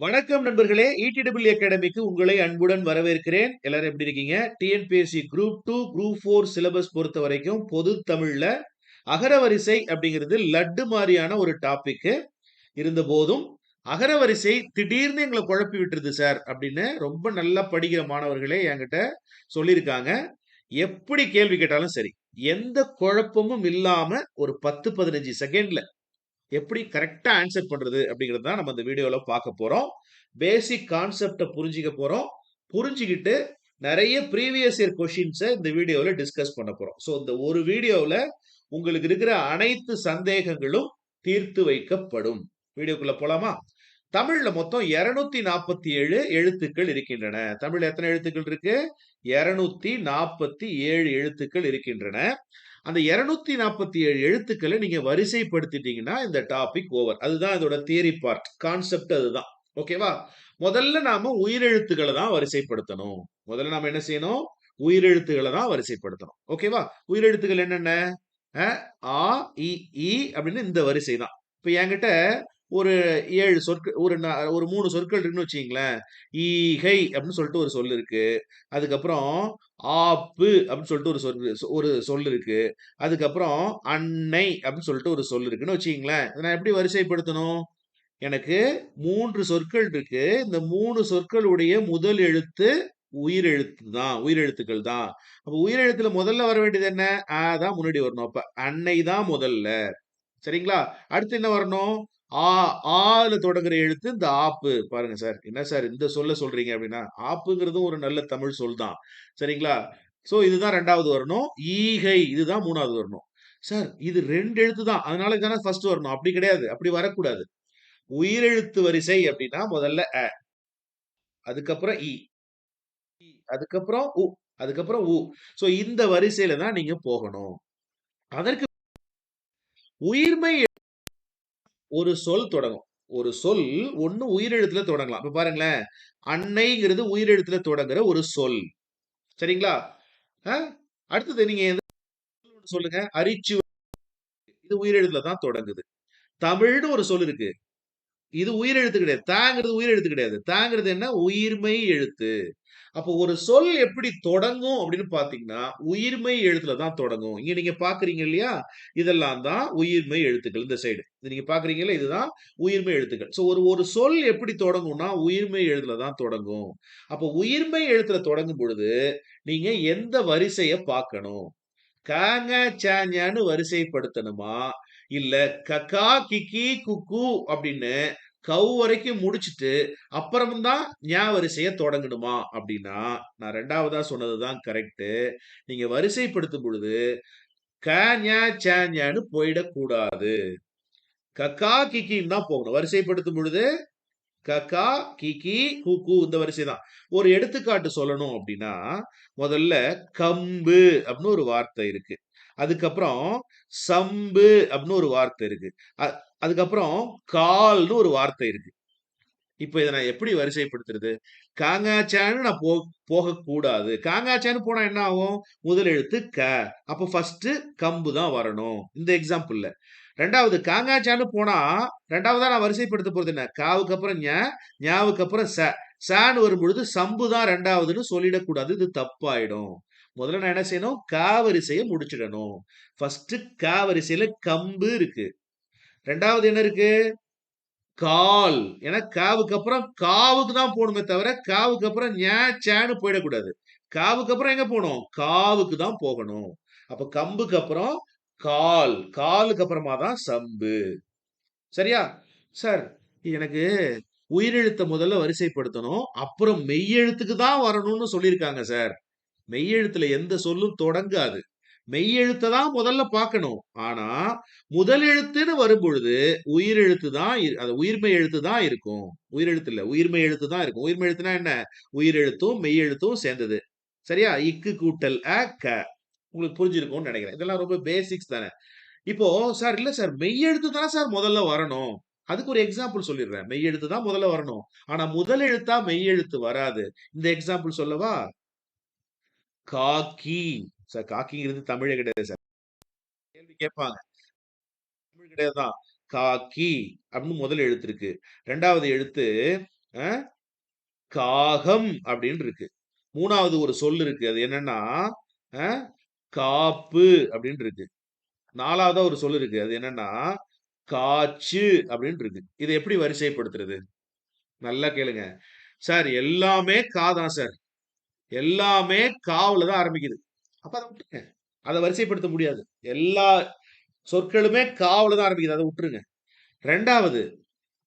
வணக்கம் நண்பர்களே இடிடபிள் அகாடமிக்கு உங்களை அன்புடன் வரவேற்கிறேன். எல்லாரும் எப்படி இருக்கீங்க? TNPSC group two group four syllabus பொறுத்த வரைக்கும் பொது தமிழ்ல அகரவரிசை அப்படிங்கிறது லட்டு மாதிரியான ஒரு டாபிக் இருந்த போதும் அகரவரிசை திடீர்னு எங்களை குழப்பி விட்டுருது சார் அப்படின்னு ரொம்ப நல்லா படிக்கிற மாணவர்களே என்கிட்ட சொல்லியிருக்காங்க. எப்படி கேள்வி கேட்டாலும் சரி எந்த குழப்பமும் இல்லாம ஒரு பத்து பதினஞ்சு செகண்ட்ல எப்படி கரெக்டா ஆன்சர் பண்றது அப்படிங்கிறது தான் நம்ம இந்த வீடியோல பார்க்க போறோம். பேசிக் கான்செப்டை புரிஞ்சுக்க போறோம். புரிஞ்சுக்கிட்டு நிறைய ப்ரீவியஸ் இயர் கொஷின்ஸை இந்த வீடியோவில் டிஸ்கஸ் பண்ண போகிறோம் ஸோ இந்த ஒரு வீடியோவில் உங்களுக்கு இருக்கிற அனைத்து சந்தேகங்களும் தீர்த்து வைக்கப்படும். வீடியோக்குள்ள போலாமா? தமிழ்ல மொத்தம் இருநூத்தி நாற்பத்தி ஏழு எழுத்துக்கள் இருக்கின்றன. தமிழ்ல எத்தனை எழுத்துக்கள் இருக்கு? இருநூத்தி நாற்பத்தி ஏழு எழுத்துக்கள் இருக்கின்றன. அந்த இருநூத்தி நாற்பத்தி ஏழு எழுத்துக்களை நீங்க வரிசைப்படுத்திட்டீங்கன்னா இந்த டாபிக் ஓவர் அதுதான் இதோட தியரி பார்ட் கான்செப்ட் அதுதான். ஓகேவா முதல்ல நாம உயிரெழுத்துக்களை தான் வரிசைப்படுத்தணும். முதல்ல நாம என்ன செய்யணும்? உயிரெழுத்துக்களை தான் வரிசைப்படுத்தணும். ஓகேவா உயிரெழுத்துக்கள் என்னென்ன? ஆ இ அப்படின்னு இந்த வரிசை தான். இப்போ என்கிட்ட ஒரு ஏழு சொற்கள் ஒரு ஒரு மூணு சொற்கள் இருக்குன்னு வச்சிங்களேன் ஈகை அப்படின்னு சொல்லிட்டு ஒரு சொல் இருக்கு. அதுக்கப்புறம் ஆப்பு அப்படின்னு சொல்லிட்டு ஒரு சொல் ஒரு சொல் இருக்கு. அதுக்கப்புறம் அன்னை அப்படின்னு சொல்லிட்டு ஒரு சொல் இருக்குன்னு வச்சிங்களேன் நான் எப்படி வரிசைப்படுத்தணும்? எனக்கு மூன்று சொற்கள் இருக்கு. இந்த மூணு சொற்களுடைய முதல் எழுத்து உயிரெழுத்து தான் உயிரெழுத்துக்கள் தான். அப்போ உயிரெழுத்துல முதல்ல வர வேண்டியது என்ன? ஆ தான் முன்னாடி வரணும். அப்ப அன்னை தான் முதல்ல. சரிங்களா? அடுத்து என்ன வரணும்? ஆ ஆல தொடங்குற எழுத்து இந்த ஆப்பு. பாருங்க சார். என்ன சார் இந்த சொல்ல சொல்றீங்க அப்படின்னா ஆப்புங்கிறதும் ஒரு நல்ல தமிழ் சொல் தான். சரிங்களா? சோ இதுதான் ரெண்டாவது வரணும். ஈகை இதுதான் மூணாவது வரணும். சார் இது ரெண்டு எழுத்து தான். அதனால தானே ஃபர்ஸ்ட் வரணும். அப்படி கிடையாது. அப்படி வரக்கூடாது. உயிரெழுத்து வரிசை அப்படின்னா முதல்ல அ. அதுக்கப்புறம் இ. அதுக்கப்புறம் உ. அதுக்கப்புறம் உ. சோ இந்த வரிசையில தான் நீங்க போகணும். அதற்கு உயிர்மை ஒரு சொல் தொடங்கும். ஒரு சொல் ஒண்ணு உயிரெழுத்துல தொடங்கலாம். இப்ப பாருங்களேன். அன்னைங்கிறது உயிரெழுத்துல தொடங்குற ஒரு சொல். சரிங்களா? அடுத்தது நீங்க சொல்லுங்க. அரிச்சு இது உயிரெழுத்துல தான் தொடங்குது. தமிழ்னு ஒரு சொல் இருக்கு. இது உயிரெழுத்து கிடையாது. தாங்கிறது உயிரெழுத்து கிடையாது. தாங்கிறது என்ன? உயிர்மை எழுத்து. அப்போ ஒரு சொல் எப்படி தொடங்கும் அப்படின்னு பார்த்தீங்கன்னா உயிர்மை எழுத்துல தான் தொடங்கும். இங்க நீங்க பாக்குறீங்க இல்லையா? இதெல்லாம் தான் உயிர்மை எழுத்துக்கள் இந்த சைடு இது நீங்க பாக்குறீங்கல்ல இதுதான் உயிர்மை எழுத்துக்கள். ஸோ ஒரு ஒரு சொல் எப்படி தொடங்கும்னா உயிர்மை எழுத்துல தான் தொடங்கும். அப்போ உயிர்மை எழுத்துல தொடங்கும் பொழுது நீங்க எந்த வரிசையை பார்க்கணும்? காங்க சாஞ்சான்னு வரிசைப்படுத்தணுமா? இல்ல கக்கா கிக்கி குக்கு அப்படின்னு கவு வரைக்கும் முடிச்சுட்டு அப்புறம்தான் ஏன் ஞா தொடங்கணுமா? அப்படின்னா நான் ரெண்டாவதா சொன்னதுதான் கரெக்டு நீங்க வரிசைப்படுத்தும் பொழுது க ஞா சேன்னு போயிடக்கூடாது. கக்கா கிக்கின்னு தான் போகணும். வரிசைப்படுத்தும் பொழுது கக்கா கிக்கி குக்கு இந்த வரிசை தான் ஒரு எடுத்துக்காட்டு சொல்லணும் அப்படின்னா முதல்ல கம்பு அப்படின்னு ஒரு வார்த்தை இருக்கு. அதுக்கப்புறம் சம்பு அப்படின்னு ஒரு வார்த்தை இருக்கு. அதுக்கப்புறம் கால்னு ஒரு வார்த்தை இருக்கு. இப்போ இதை நான் எப்படி வரிசைப்படுத்துறது? காங்காச்சான்னு நான் போ போகக்கூடாது. காங்காச்சான்னு போனா என்ன ஆகும்? முதல் எழுத்து க. அப்ப ஃபர்ஸ்ட் கம்பு தான் வரணும். இந்த எக்ஸாம்பிள்ல ரெண்டாவது காங்காச்சான்னு போனா ரெண்டாவதா நான் வரிசைப்படுத்த போறது என்ன? காவுக்கு அப்புறம் ஞ ஞாவுக்கு அப்புறம் ச. சான்னு வரும் பொழுது சம்பு தான் ரெண்டாவதுன்னு சொல்லிடக்கூடாது. இது தப்பாயிடும். முதல்ல நான் என்ன செய்யணும்? காவரிசையை முடிச்சிடணும். ஃபர்ஸ்ட் காவரிசையில கம்பு இருக்கு. ரெண்டாவது என்ன இருக்கு? கால். ஏன்னா காவுக்கு அப்புறம் காவுக்கு தான் போகணுமே தவிர காவுக்கு அப்புறம் சேன்னு போயிடக்கூடாது. காவுக்கு அப்புறம் எங்க போகணும்? காவுக்கு தான் போகணும். அப்ப கம்புக்கு அப்புறம் கால். காலுக்கு அப்புறமா தான் சம்பு. சரியா? சார் எனக்கு உயிரெழுத்த முதல்ல வரிசைப்படுத்தணும். அப்புறம் மெய்யெழுத்துக்கு தான் வரணும்னு சொல்லியிருக்காங்க சார். மெய்யெழுத்துல எந்த சொல்லும் தொடங்காது. மெய்யெழுத்தை தான் முதல்ல பார்க்கணும். ஆனா முதல் எழுத்துன்னு வரும் பொழுது உயிரெழுத்து தான் அது உயிர்மை எழுத்து தான் இருக்கும். உயிரெழுத்து இல்ல உயிர்மை எழுத்து தான் இருக்கும். உயிர்மை எழுத்துனா என்ன? உயிரெழுத்தும் மெய்யெழுத்தும் சேர்ந்தது. சரியா? இக்கு கூட்டல் அ க. உங்களுக்கு புரிஞ்சிருக்கும்னு நினைக்கிறேன். இதெல்லாம் ரொம்ப பேசிக்ஸ் தானே. இப்போ சார் இல்ல சார் மெய்யெழுத்து தான் சார் முதல்ல வரணும். அதுக்கு ஒரு எக்ஸாம்பிள் சொல்லிடுறேன். மெய்யெழுத்து தான் முதல்ல வரணும். ஆனா முதல் எழுத்தா மெய்யெழுத்து வராது. இந்த எக்ஸாம்பிள் சொல்லவா? காக்கி. சார் காக்கிங்கிறது தமிழே கிடையாது சார். கேள்வி கேட்பாங்க. தமிழ் கிடையாது தான். காக்கி அப்படின்னு முதல் எழுத்து இருக்கு. ரெண்டாவது எழுத்து காகம் அப்படின்னு இருக்கு. மூணாவது ஒரு சொல் இருக்கு. அது என்னன்னா காப்பு அப்படின்னு இருக்கு. நாலாவதா ஒரு சொல் இருக்கு. அது என்னன்னா காச்சு அப்படின்னு இருக்கு. இதை எப்படி வரிசைப்படுத்துறது? நல்லா கேளுங்க. சார் எல்லாமே கா தான் சார். எல்லாமே காவில் தான் ஆரம்பிக்குது. அப்ப அதை விட்டுருங்க. அதை வரிசைப்படுத்த முடியாது. எல்லா சொற்களுமே காவில் தான் ஆரம்பிக்குது. அதை விட்டுருங்க. ரெண்டாவது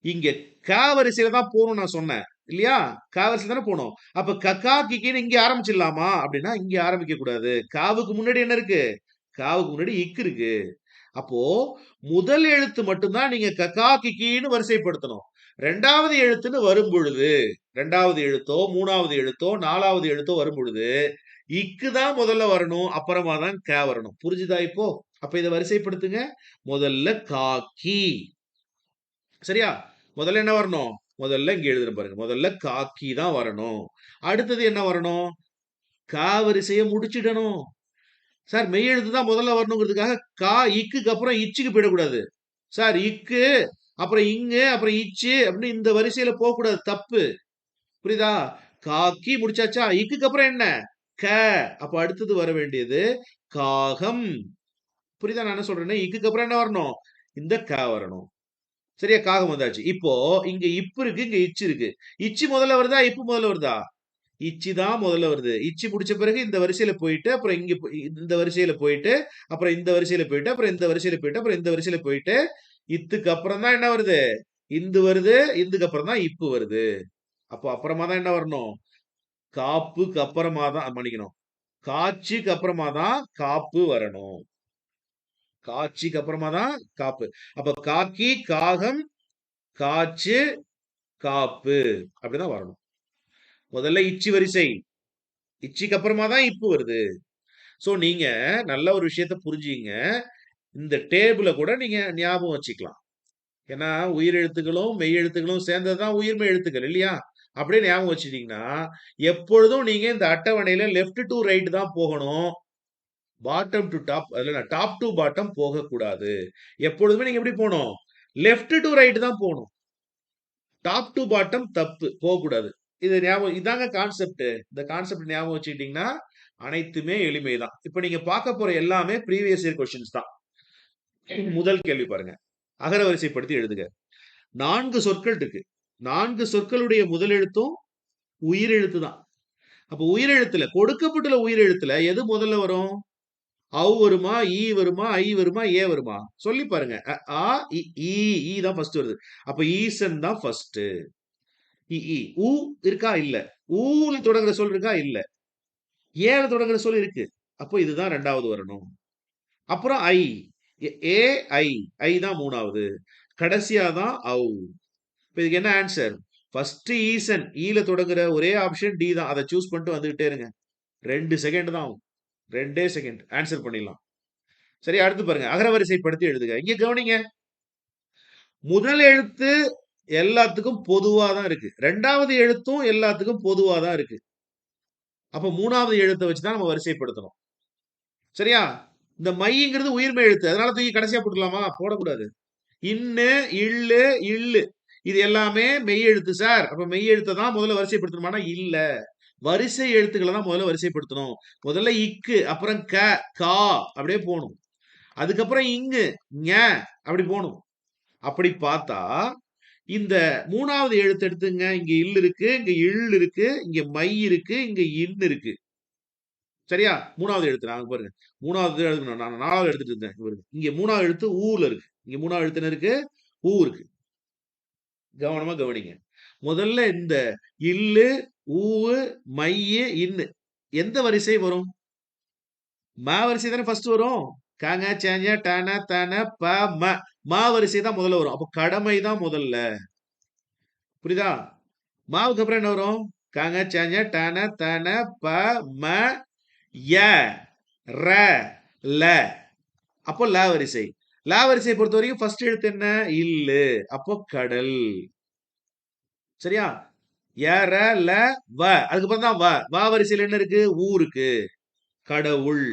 இங்க கா வரிசையில தான் போகணும் நான் சொன்னேன். இல்லையா? கா வரிசையில் தானே போகணும். அப்ப கக்கா கிக்கின்னு இங்க ஆரம்பிச்சிடலாமா? அப்படின்னா இங்க ஆரம்பிக்க கூடாது காவுக்கு முன்னாடி என்ன இருக்கு? காவுக்கு முன்னாடி இக்கு இருக்கு. அப்போ முதல் எழுத்து மட்டும்தான் நீங்க கக்கா கிக்கின்னு வரிசைப்படுத்தணும். ரெண்டாவது எழுத்துன்னு வரும் பொழுது ரெண்டாவது எழுத்தோ மூணாவது எழுத்தோ நாலாவது எழுத்தோ வரும் பொழுது இக்கு தான் முதல்ல வரணும் அப்புறமா தான் கே வரணும். புரிஞ்சுதா இப்போ? அப்ப இதை வரிசைப்படுத்துங்க. முதல்ல காக்கி சரியா? முதல்ல என்ன வரணும்? முதல்ல இங்க எழுதுற பாருங்க. முதல்ல காக்கி தான் வரணும். அடுத்தது என்ன வரணும்? கா வரிசையை முடிச்சிடணும். சார் மெய் எழுத்து தான் முதல்ல வரணுங்கிறதுக்காக கா இக்குக்கு அப்புறம் இச்சுக்கு போயிடக்கூடாது. சார் இக்கு அப்புறம் இங்கு அப்புறம் இச்சு அப்படின்னு இந்த வரிசையில போக கூடாது தப்பு. புரியுதா? காக்கி முடிச்சாச்சா? இக்குக்கு அப்புறம் என்ன? க. அப்ப அடுத்தது வர வேண்டியது காகம். புரியுதா? நான் என்ன சொல்றேன்னா இக்குக்கு அப்புறம் என்ன வரணும்? இந்த க வரணும். சரியா? காகம் வந்தாச்சு. இப்போ இங்க இப்பு இருக்கு இங்க இச்சு இருக்கு. இச்சு முதல்ல வருதா? இப்பு முதல்ல வருதா? இச்சி தான் முதல்ல வருது. இச்சி முடிச்ச பிறகு இந்த வரிசையில போயிட்டு அப்புறம் இங்க இந்த வரிசையில போயிட்டு அப்புறம் இந்த வரிசையில போயிட்டு அப்புறம் இந்த வரிசையில போயிட்டு அப்புறம் இந்த வரிசையில போயிட்டு இத்துக்கு அப்புறம் தான் என்ன வருது? இந்து வருது இந்துக்கு அப்புறம் தான் இப்பு வருது. அப்போ அப்புறமா தான் என்ன வரணும்? காப்புக்கு அப்புறமா தான் மன்னிக்கணும். காட்சிக்கு அப்புறமா தான் காப்பு வரணும். காட்சிக்கு அப்புறமா தான் காப்பு. அப்ப காக்கி காகம் காச்சு காப்பு. அப்படிதான் வரணும். முதல்ல இச்சி வரிசை. இச்சிக்கு அப்புறமா தான் இப்பு வருது. சோ நீங்க நல்ல ஒரு விஷயத்த புரிஞ்சுங்க இந்த டேபிளை கூட நீங்கள் ஞாபகம் வச்சுக்கலாம். ஏன்னா உயிர் எழுத்துக்களும் மெய் எழுத்துக்களும் சேர்ந்ததுதான் உயிர்மெய் எழுத்துக்கள் இல்லையா? அப்படியே ஞாபகம் வச்சுட்டீங்கன்னா எப்பொழுதும் நீங்கள் இந்த அட்டவணையில் லெஃப்ட் டு ரைட் தான் போகணும். பாட்டம் டு டாப் அதுல டாப் டு பாட்டம் போகக்கூடாது. எப்பொழுதுமே நீங்கள் எப்படி போகணும்? லெஃப்ட் டு ரைட் தான் போகணும். டாப் டு பாட்டம் தப்பு போகக்கூடாது. இது ஞாபகம் இதாங்க கான்செப்ட் இந்த கான்செப்ட் ஞாபகம் வச்சுக்கிட்டீங்கன்னா அனைத்துமே எளிமை தான் இப்போ நீங்கள் பார்க்க போகிற எல்லாமே ப்ரீவியஸ் இயர் கொஸ்டின்ஸ் தான். முதல் கேள்வி பாருங்க. அகரவரிசைப்படுத்தி எழுதுக. நான்கு சொற்கள் இருக்கு. நான்கு சொற்களுடைய முதல் எழுத்தும் உயிரெழுத்து தான் அப்ப உயிரெழுத்துல கொடுக்கப்பட்டுள்ள உயிரெழுத்துல எது முதல்ல வரும்? அவ் வருமா ஈ வருமா ஐ வருமா ஏ வருமா? சொல்லி பாருங்க. அ, ஆ இ, ஈ ஈ தான் ஃபர்ஸ்ட் வருது. அப்ப ஈசன் தான் ஃபர்ஸ்ட் இ ஊ இருக்கா? இல்ல. ஊல தொடங்குற சொல் இருக்கா? இல்ல. ஏல தொடங்குற சொல் இருக்கு. அப்போ இதுதான் ரெண்டாவது வரணும். அப்புறம் ஐ. ஏ- ஐ ஐ தான் மூணாவது. கடைசியா தான் ஔ. இப்போ இதுக்கு என்ன ஆன்சர் ஃபர்ஸ்ட் ஈசன் ஈல தொடங்குற ஒரே ஆப்ஷன் டி தான். அதை சூஸ் பண்ணிட்டு வந்துகிட்டே இருங்க. ரெண்டு செகண்ட் தான் ஆகும் ரெண்டே செகண்ட் ஆன்சர் பண்ணிடலாம். சரி அடுத்து பாருங்க. அகரவரிசைப்படுத்தி எழுதுக. இங்க கவனிங்க. முதல் எழுத்து எல்லாத்துக்கும் பொதுவா தான் இருக்கு. ரெண்டாவது எழுத்தும் எல்லாத்துக்கும் பொதுவா தான் இருக்கு. அப்ப மூணாவது எழுத்தை வச்சு தான் நம்ம வரிசைப்படுத்தணும். சரியா? இந்த மைங்கிறது உயிர்மை எழுத்து. அதனால தூக்கி கடைசியா போட்டுக்கலாமா போடக்கூடாது. இன்னு இல்லு இல்லு. இது எல்லாமே மெய் எழுத்து சார். அப்ப மெய் எழுத்தை தான் முதல்ல வரிசைப்படுத்தணுமானா? இல்ல. வரிசை எழுத்துக்களை தான் முதல்ல வரிசைப்படுத்தணும். முதல்ல இக்கு அப்புறம் க கா அப்படியே போகணும். அதுக்கப்புறம் இங்கு ஞ அப்படி போகணும். அப்படி பார்த்தா இந்த மூணாவது எழுத்து எடுத்துங்க. இங்க இல் இருக்கு இங்க இல் இருக்கு இங்க மை இருக்கு இங்க இன் இருக்கு. சரியா? மூணாவது எழுத்து நான் பாருங்க. மூணாவது எழுத்து நான் நாலாவது எடுத்துட்டு இருந்தேன் இங்க பாருங்க. இங்க மூணாவது எழுத்து ஊர்ல இருக்கு. இங்க மூணாவது எழுத்து இருக்கு? ஊ இருக்கு. கவனமா கவனிங்க. முதல்ல இந்த இல்லு ஊவு மைய இன்னு. எந்த வரிசை வரும்? மா வரிசை தானே ஃபர்ஸ்ட் வரும். காங்க சேஞ்ச டன தன ப ம. மா வரிசை தான் முதல்ல வரும். அப்போ கடமை தான் முதல்ல. புரியுதா? மாவுக்கு அப்புறம் என்ன வரும்? காங்க சேஞ்ச டன தன ப ம ய ர ல. அப்போ ல வரிசை. ல வரிசையை பொறுத்த வரைக்கும் ஃபர்ஸ்ட் எழுத்து என்ன? இல்லு. அப்போ கடல். சரியா? ய ர ல வ. அதுக்கப்புறம் தான் வ. வ வரிசையில் என்ன இருக்கு? ஊ இருக்கு. கடவுள்.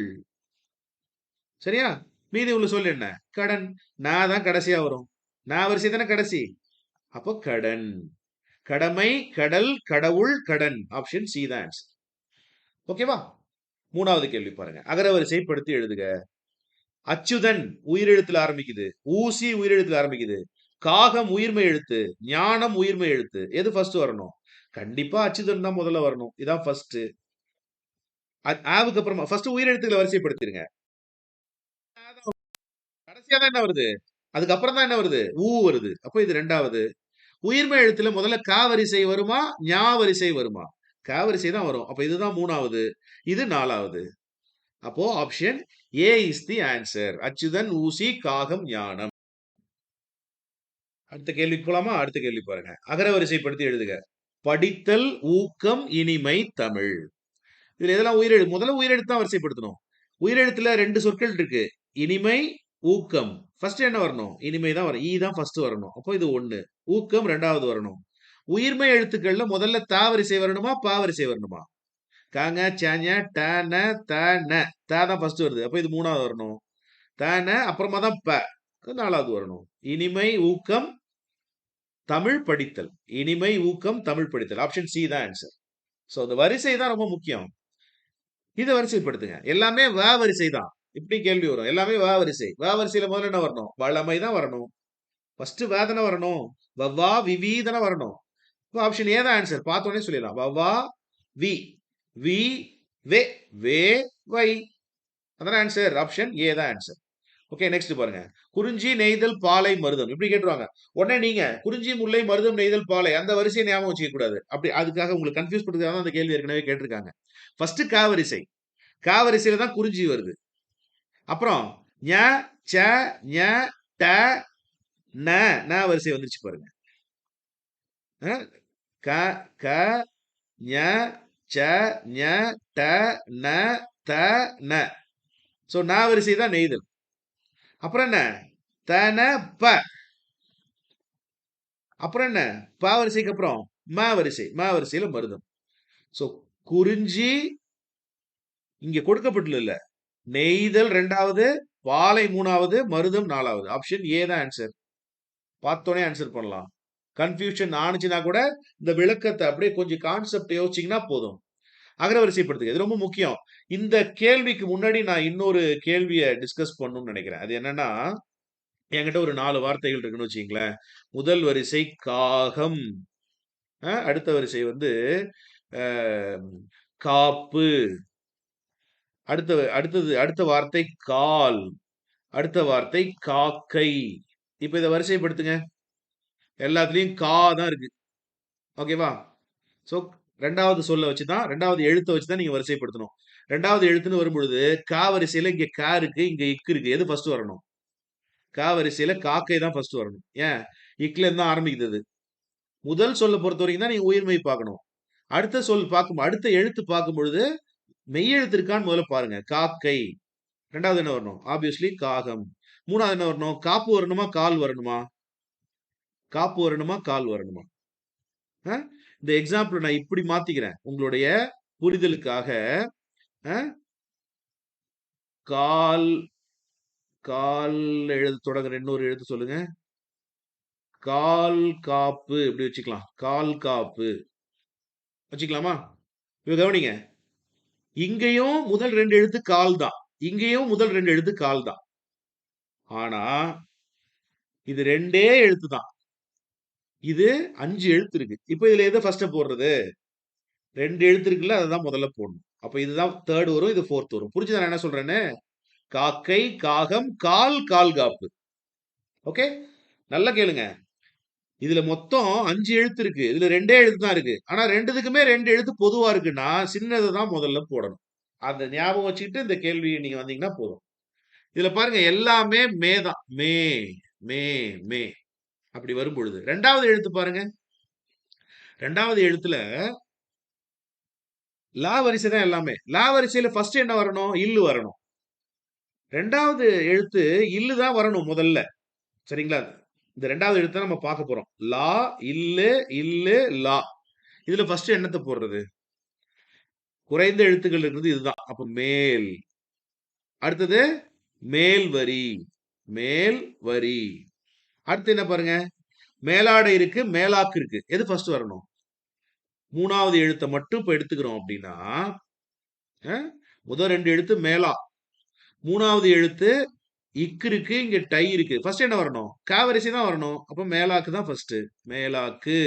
சரியா? மீதி உள்ள சொல் என்ன? கடன். நான் தான் கடைசியா வரும். நான் வரிசை தானே கடைசி? அப்போ கடன். கடமை கடல் கடவுள் கடன். ஆப்ஷன் சி தான் ஓகேவா மூணாவது கேள்வி பாருங்க. அகரவரிசைப்படுத்தி எழுதுக. அச்சுதன் உயிரெழுத்துல ஆரம்பிக்குது. ஊசி உயிரெழுத்துல ஆரம்பிக்குது. காகம் உயிர்மை எழுத்து ஞானம் உயிர்மை எழுத்து. எது ஃபர்ஸ்ட் வரணும்? கண்டிப்பா அச்சுதன் தான் முதல்ல வரணும். இதான் ஃபர்ஸ்ட் ஆவுக்கு அப்புறமா ஃபர்ஸ்ட் உயிரெழுத்துக்களை வரிசைப்படுத்திருங்க. கடைசியா தான் என்ன வருது? அதுக்கப்புறம் தான் என்ன வருது? ஊ வருது. அப்போ இது ரெண்டாவது. உயிர்மை எழுத்துல முதல்ல கா வரிசை வருமா? ஞா வரிசை வருமா? கா தான் வரும். அப்போ இதுதான் மூணாவது இது நாலாவது. அப்போ option A is the answer Achuthan ஊசி காகம் ஞானம். அடுத்த கேள்விக்கு போலாமா? அடுத்த கேள்வி பாருங்க. அகரவரிசைப்படுத்தி எழுதுக. படித்தல் ஊக்கம் இனிமை தமிழ். இதுல எதெல்லாம் உயிரெழு முதல்ல உயிரெழுத்து தான் வரிசைப்படுத்தணும். உயிரெழுத்துல ரெண்டு சொற்கள் இருக்கு. இனிமை ஊக்கம். ஃபர்ஸ்ட் என்ன வரணும்? இனிமை தான் வரும். ஈ தான் ஃபர்ஸ்ட் வரணும். அப்போ இது ஒன்று ஊக்கம் ரெண்டாவது வரணும். உயிர்மை எழுத்துக்கள்ல முதல்ல தா வரிசை வரணுமா பா வரிசை வரணுமா? காங்க சாஞ்ச டன தன. தா தான் ஃபர்ஸ்ட் வருது. அப்போ இது மூணாவது வரணும். தன அப்புறமா தான் ப. நாலாவது வரணும். இனிமை ஊக்கம் தமிழ் படித்தல். இனிமை ஊக்கம் தமிழ் படித்தல். ஆப்ஷன் சி தான் ஆன்சர் ஸோ அந்த வரிசை தான் ரொம்ப முக்கியம். இதை வரிசைப்படுத்துங்க. எல்லாமே வ வரிசை தான். இப்படி கேள்வி வரும். எல்லாமே வ வரிசை. வ வரிசையில முதல்ல என்ன வரணும்? வளமை தான் வரணும். ஃபர்ஸ்ட் வேதனை வரணும் வவ்வா விவீதனை வரணும். ஆப்ஷன் ஏ தான் ஆன்சர் பார்த்தோன்னே சொல்லிடலாம். வவா வி வி. வே வே வை அதான் ஆன்சர் ஆப்ஷன் ஏ தான் ஆன்சர் ஓகே நெக்ஸ்ட் பாருங்க. குறிஞ்சி நெய்தல் பாலை மருதம். இப்படி கேட்டுருவாங்க. உடனே நீங்க குறிஞ்சி முல்லை மருதம் நெய்தல் பாலை அந்த வரிசையை ஞாபகம் வச்சுக்க கூடாது. அப்படி அதுக்காக உங்களுக்கு கன்ஃபியூஸ் பண்ணுறதுக்காக தான் அந்த கேள்வி ஏற்கனவே கேட்டிருக்காங்க. ஃபர்ஸ்ட் காவரிசை. காவரிசையில தான் குறிஞ்சி வருது. அப்புறம் ஞ ச ஞ ட ந ந வரிசை வந்துருச்சு பாருங்க. க க ஞ ச ஞ ட ந த ந. ஸோ ந வரிசை தான் நெய்தல் அப்புறம் என்ன? தன ப. அப்புறம் என்ன? ப வரிசைக்கு அப்புறம் ம வரிசை ம வரிசையில மருதம். ஸோ குறிஞ்சி இங்க கொடுக்கப்பட்டுள்ள நெய்தல் ரெண்டாவது பாலை மூணாவது மருதம் நாலாவது. ஆப்ஷன் ஏ தான் ஆன்சர் பார்த்தோன்னே ஆன்சர் பண்ணலாம். கன்ஃபியூஷன் ஆனிச்சுன்னா கூட இந்த விளக்கத்தை அப்படியே கொஞ்சம் கான்செப்ட் யோசிச்சிங்கன்னா போதும். அகரவரிசைப்படுத்துங்க. இது ரொம்ப முக்கியம். இந்த கேள்விக்கு முன்னாடி நான் இன்னொரு கேள்வியை டிஸ்கஸ் பண்ணணும்னு நினைக்கிறேன். அது என்னன்னா என்கிட்ட ஒரு நாலு வார்த்தைகள் இருக்குன்னு வச்சுங்களேன் முதல் வரிசை காகம். அடுத்த வரிசை வந்து காப்பு. அடுத்த அடுத்தது அடுத்த வார்த்தை கால். அடுத்த வார்த்தை காக்கை. இப்போ இதை வரிசைப்படுத்துங்க. எல்லாத்துலேயும் கா தான் இருக்கு. ஓகேவா ஸோ ரெண்டாவது சொல்ல வச்சு தான் ரெண்டாவது எழுத்தை வச்சு தான் நீங்கள் வரிசைப்படுத்தணும். ரெண்டாவது எழுத்துன்னு வரும்பொழுது கா வரிசையில் இங்கே கா இருக்கு இங்கே இக்கு இருக்கு. எது ஃபர்ஸ்ட் வரணும்? கா வரிசையில் காக்கை தான் ஃபர்ஸ்ட் வரணும். ஏன்? இக்ல இருந்து தான் ஆரம்பிக்குது அது. முதல் சொல்ல பொறுத்த வரைக்கும் தான் நீங்கள் உயிர்மை பார்க்கணும். அடுத்த சொல் பார்க்கும் அடுத்த எழுத்து பார்க்கும் பொழுது மெய்யெழுத்து இருக்கான்னு முதல்ல பாருங்க. காக்கை. ரெண்டாவது என்ன வரணும்? ஆப்வியஸ்லி காகம். மூணாவது என்ன வரணும்? காப்பு வரணுமா? கால் வரணுமா? காப்பு வரணுமா கால் வரணுமா? ஆ? இந்த எக்ஸாம்பிள் நான் இப்படி மாத்திக்கிறேன். உங்களுடைய புரிதலுக்காக ஆ? கால் கால் எழுத தொடங்குற இன்னொரு எழுத்து சொல்லுங்க. கால் காப்பு இப்படி வச்சுக்கலாம். கால் காப்பு. வச்சுக்கலாமா? இப்ப கவனிங்க. இங்கேயும் முதல் ரெண்டு எழுத்து கால் தான். இங்கேயும் முதல் ரெண்டு எழுத்து கால் தான். ஆனா இது ரெண்டே எழுத்து தான். இது அஞ்சு எழுத்து இருக்கு. இப்போ இதுல எதை ஃபர்ஸ்ட் போடுறது? ரெண்டு எழுத்து இருக்குல்ல அதுதான் முதல்ல போடணும். அப்ப இதுதான் தேர்ட் வரும் இது ஃபோர்த் வரும். புரிஞ்சுதா நான் என்ன சொல்றேன்னு? காக்கை காகம் கால் கால் காப்பு. ஓகே நல்லா கேளுங்க. இதுல மொத்தம் அஞ்சு எழுத்து இருக்கு. இதுல ரெண்டே எழுத்து தான் இருக்கு. ஆனா ரெண்டுத்துக்குமே ரெண்டு எழுத்து பொதுவா இருக்குன்னா சின்னதை தான் முதல்ல போடணும். அந்த ஞாபகம் வச்சுக்கிட்டு இந்த கேள்வியை நீங்க வந்தீங்கன்னா போதும். இதுல பாருங்க எல்லாமே மே தான். மே மே மே. அப்படி வரும் பொழுது ரெண்டாவது எழுத்து பாருங்க. ரெண்டாவது எழுத்துல லா வரிசை தான் எல்லாமே. லா வரிசையில ஃபர்ஸ்ட் என்ன வரணும்? இல்லு வரணும். ரெண்டாவது எழுத்து இல்லு தான் வரணும் முதல்ல. சரிங்களா? இந்த ரெண்டாவது எழுத்தை நம்ம பார்க்க போறோம். லா இல்லு இல்லு லா. இதுல ஃபர்ஸ்ட் என்னத்தை போடுறது? குறைந்த எழுத்துக்கள் இருக்கிறது இதுதான். அப்ப மேல். அடுத்தது மேல் வரி. மேல் வரி. அடுத்து என்ன பாருங்க? மேலாடை இருக்கு மேலாக்கு இருக்கு. எது ஃபர்ஸ்ட் வரணும்? மூணாவது எழுத்தை மட்டும் இப்ப எடுத்துக்கிறோம் அப்படின்னா முதல் ரெண்டு எழுத்து மேலா. மூணாவது எழுத்து இக்கு இருக்கு இங்க டை இருக்கு. ஃபர்ஸ்ட் என்ன வரணும்? காவரிசி தான் வரணும். அப்ப மேலாக்கு தான் ஃபர்ஸ்ட் மேலாக்கு.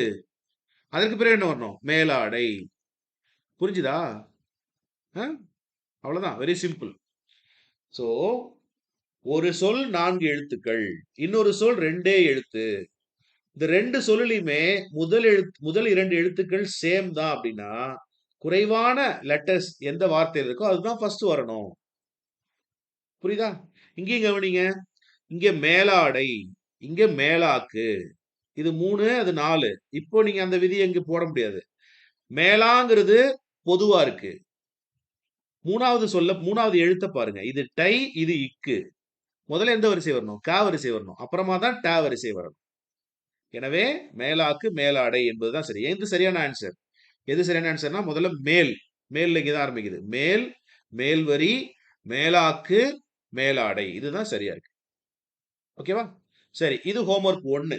அதற்கு பிறகு என்ன வரணும்? மேலாடை. புரிஞ்சுதா? அஹ்? அவ்வளவுதான். வெரி சிம்பிள் ஸோ ஒரு சொல் நான்கு எழுத்துக்கள் இன்னொரு சொல் ரெண்டே எழுத்து. இந்த ரெண்டு சொல்லுலையுமே முதல் எழுத்து முதல் இரண்டு எழுத்துக்கள் சேம் தான் அப்படின்னா குறைவான லெட்டர்ஸ் எந்த வார்த்தையில் இருக்கோ அதுதான் ஃபர்ஸ்ட் வரணும். புரியுதா? இங்கேயும் கவனிங்க. இங்க மேலாடை இங்க மேலாக்கு. இது மூணு அது நாலு. இப்போ நீங்க அந்த விதியை இங்க போட முடியாது. மேலாங்கிறது பொதுவா இருக்கு. மூணாவது சொல்ல மூணாவது எழுத்த பாருங்க. இது டை இது இக்கு. முதல்ல எந்த வரிசை வரணும்? கா வரிசை வரணும். அப்புறமா தான் டே வரிசை வரணும். எனவே மேலாக்கு மேலாடை என்பதுதான் சரி. எது சரியான ஆன்சர் எது சரியான ஆன்சர்னா முதல்ல மேல். மேல் இங்கே தான் ஆரம்பிக்குது. மேல் மேல்வரி மேலாக்கு மேலாடை. இதுதான் சரியா இருக்கு. ஓகேவா சரி இது ஹோம்ஒர்க் ஒன்று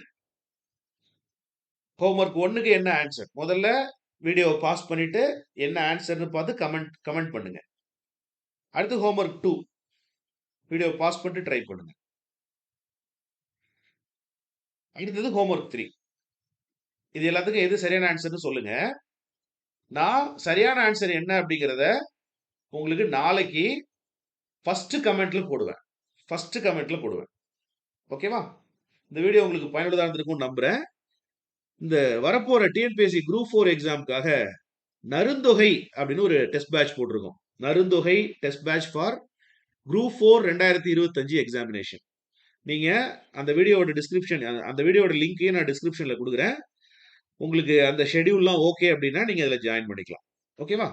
ஹோம்ஒர்க் ஒன்றுக்கு என்ன ஆன்சர் முதல்ல வீடியோவை பாஸ் பண்ணிட்டு என்ன ஆன்சர்னு பார்த்து கமெண்ட் கமெண்ட் பண்ணுங்க. அடுத்து ஹோம்ஒர்க் டூ வீடியோ பாஸ் பண்ணிட்டு ட்ரை பண்ணுங்க. அடுத்தது ஹோம்ஒர்க் த்ரீ இது எல்லாத்துக்கும் எது சரியான ஆன்சர்னு சொல்லுங்க. நான் சரியான ஆன்சர் என்ன அப்படிங்கிறத உங்களுக்கு நாளைக்கு ஃபஸ்ட்டு கமெண்ட்ல போடுவேன். ஃபஸ்ட்டு கமெண்ட்ல போடுவேன். ஓகேவா இந்த வீடியோ உங்களுக்கு பயனுள்ளதாக இருந்திருக்கும் நம்புறேன். இந்த வரப்போற டிஎன்பிஎஸ்சி குரூப் ஃபோர் எக்ஸாமுக்காக நருந்தொகை அப்படின்னு ஒரு டெஸ்ட் பேட்ச் போட்டிருக்கோம். Narunthogai test batch for group four ரெண்டாயிரத்தி இருபத்தஞ்சு எக்ஸாமினேஷன் நீங்கள் அந்த வீடியோட டிஸ்கிரிப்ஷன் அந்த வீடியோட லிங்க்கையும் நான் டிஸ்கிரிப்ஷனில் கொடுக்குறேன். உங்களுக்கு அந்த ஷெடியூல்லாம் ஓகே அப்படின்னா நீங்கள் அதில் ஜாயின் பண்ணிக்கலாம். ஓகேவா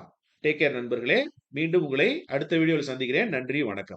டேக் கேர் நண்பர்களே. மீண்டும் உங்களை அடுத்த வீடியோவில் சந்திக்கிறேன். நன்றி வணக்கம்.